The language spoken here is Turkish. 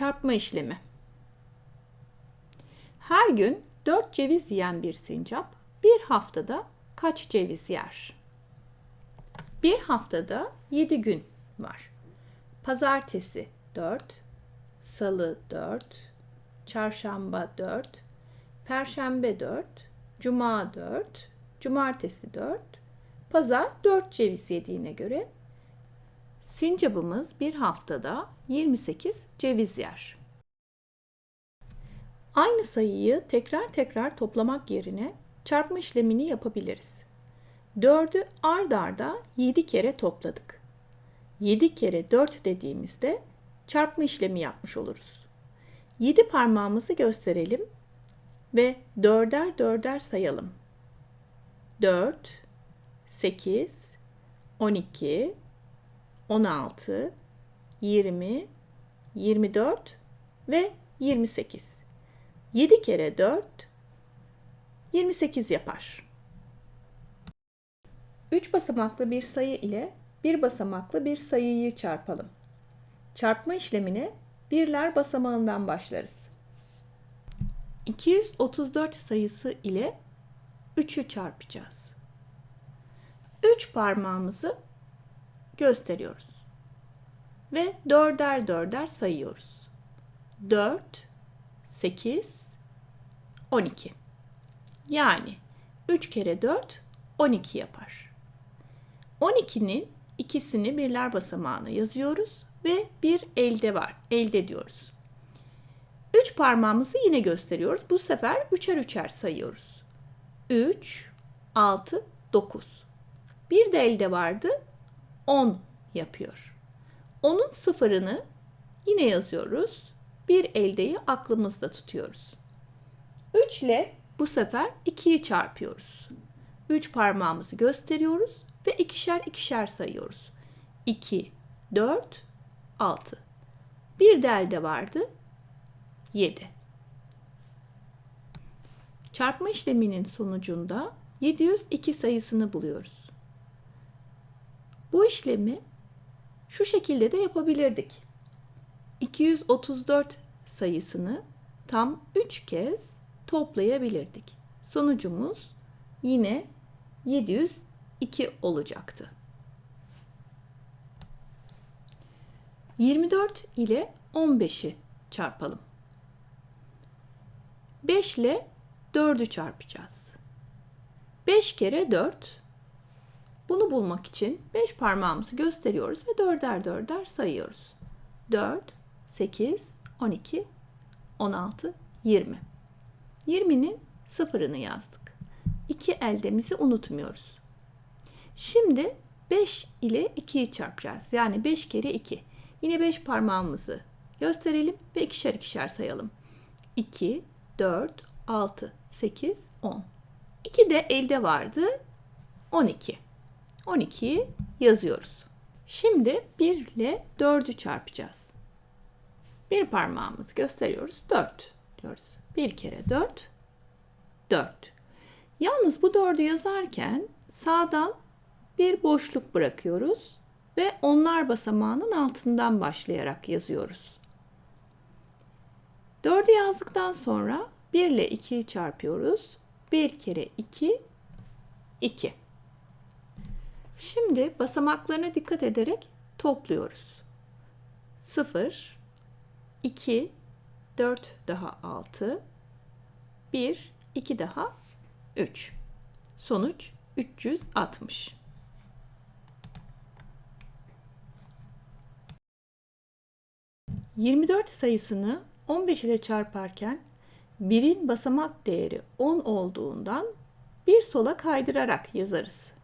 Çarpma işlemi. Her gün 4 ceviz yiyen bir sincap bir haftada kaç ceviz yer? Bir haftada 7 gün var. Pazartesi 4, salı 4, çarşamba 4, perşembe 4, cuma 4, cumartesi 4, pazar 4 ceviz yediğine göre sincapımız bir haftada 28 ceviz yer. Aynı sayıyı tekrar tekrar toplamak yerine çarpma işlemini yapabiliriz. 4'ü ard arda 7 kere topladık. 7 kere 4 dediğimizde çarpma işlemi yapmış oluruz. 7 parmağımızı gösterelim ve dörder dörder sayalım. 4, 8, 12, 16, 20, 24 ve 28. 7 kere 4 28 yapar. 3 basamaklı bir sayı ile bir basamaklı bir sayıyı çarpalım. Çarpma işlemine birler basamağından başlarız. 234 sayısı ile 3'ü çarpacağız. 3 parmağımızı gösteriyoruz. Ve dörder dörder sayıyoruz. 4, 8, 12. Yani 3 kere 4, 12 yapar. 12'nin ikisini birler basamağına yazıyoruz ve bir elde var. Elde diyoruz. 3 parmağımızı yine gösteriyoruz. Bu sefer üçer üçer sayıyoruz. 3, 6, 9. Bir de elde vardı. 10 yapıyor. Onun sıfırını yine yazıyoruz. Bir eldeyi aklımızda tutuyoruz. 3 ile bu sefer 2'yi çarpıyoruz. 3 parmağımızı gösteriyoruz ve ikişer ikişer sayıyoruz. 2, 4, 6. Bir de elde vardı. 7. Çarpma işleminin sonucunda 702 sayısını buluyoruz. Bu işlemi şu şekilde de yapabilirdik. 234 sayısını tam 3 kez toplayabilirdik. Sonucumuz yine 702 olacaktı. 24 ile 15'i çarpalım. 5 ile 4'ü çarpacağız. 5 kere 4 bunu bulmak için 5 parmağımızı gösteriyoruz ve dörder dörder sayıyoruz. 4, 8, 12, 16, 20. 20'nin sıfırını yazdık. 2 eldemizi unutmuyoruz. Şimdi 5 ile 2'yi çarpacağız. Yani 5 kere 2. Yine 5 parmağımızı gösterelim ve ikişer ikişer sayalım. 2, 4, 6, 8, 10. 2 de elde vardı. 12. 12'yi yazıyoruz. Şimdi 1 ile 4'ü çarpacağız. Bir parmağımızı gösteriyoruz. 4 diyoruz. 1 kere 4 4. Yalnız bu 4'ü yazarken sağdan bir boşluk bırakıyoruz ve onlar basamağının altından başlayarak yazıyoruz. 4'ü yazdıktan sonra 1 ile 2'yi çarpıyoruz. 1 kere 2 2. Şimdi basamaklarına dikkat ederek topluyoruz. 0, 2, 4 daha 6, 1, 2 daha 3. Sonuç 360. ...24 sayısını 15 ile çarparken... ...birin basamak değeri 10 olduğundan... ...bir sola kaydırarak yazarız.